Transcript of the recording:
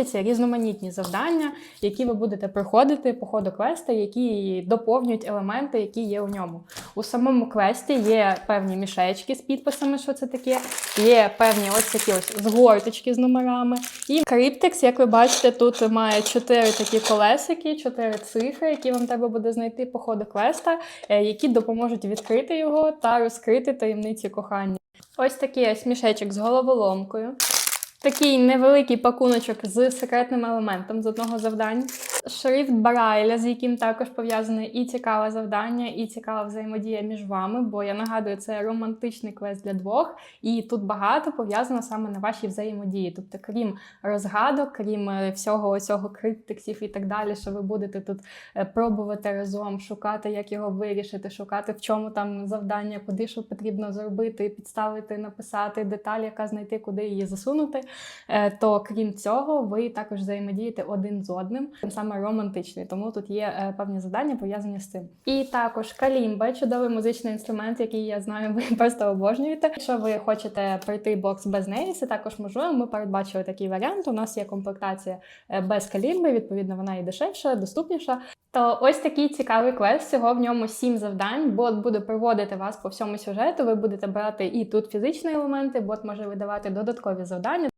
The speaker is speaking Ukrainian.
містяться різноманітні завдання, які ви будете проходити по ходу квеста, які доповнюють елементи, які є у ньому. У самому квесті є певні мішечки з підписами, що це таке. Є певні ось такі ось згорточки з номерами. І криптекс, як ви бачите, тут має чотири такі колесики, чотири цифри, які вам треба буде знайти по ходу квеста, е, які допоможуть відкрити його та розкрити таємниці кохання. Ось такий ось мішечок з головоломкою. Такий невеликий пакуночок з секретним елементом з одного завдання. Шрифт Барайля, з яким також пов'язане і цікаве завдання, і цікава взаємодія між вами, бо я нагадую, це романтичний квест для двох, і тут багато пов'язано саме на вашій взаємодії. Тобто, крім розгадок, крім е, всього цього криптексів і так далі, що ви будете тут е, пробувати разом, шукати, як його вирішити, шукати в чому там завдання, куди що потрібно зробити, підставити, написати деталь, яка знайти, куди її засунути. Е, То крім цього, ви також взаємодієте один з одним, саме романтичний. Тому тут є е, певні завдання пов'язані з цим. І також калімба, чудовий музичний інструмент, який я знаю, ви просто обожнюєте. Якщо ви хочете пройти бокс без неї, це також можливо. Ми передбачили такий варіант. У нас є комплектація е, без калімби, відповідно, вона і дешевша, доступніша. То ось такий цікавий квест. Всього в ньому сім завдань. Бот буде проводити вас по всьому сюжету. Ви будете брати і тут фізичні елементи, бот може видавати додаткові завдання.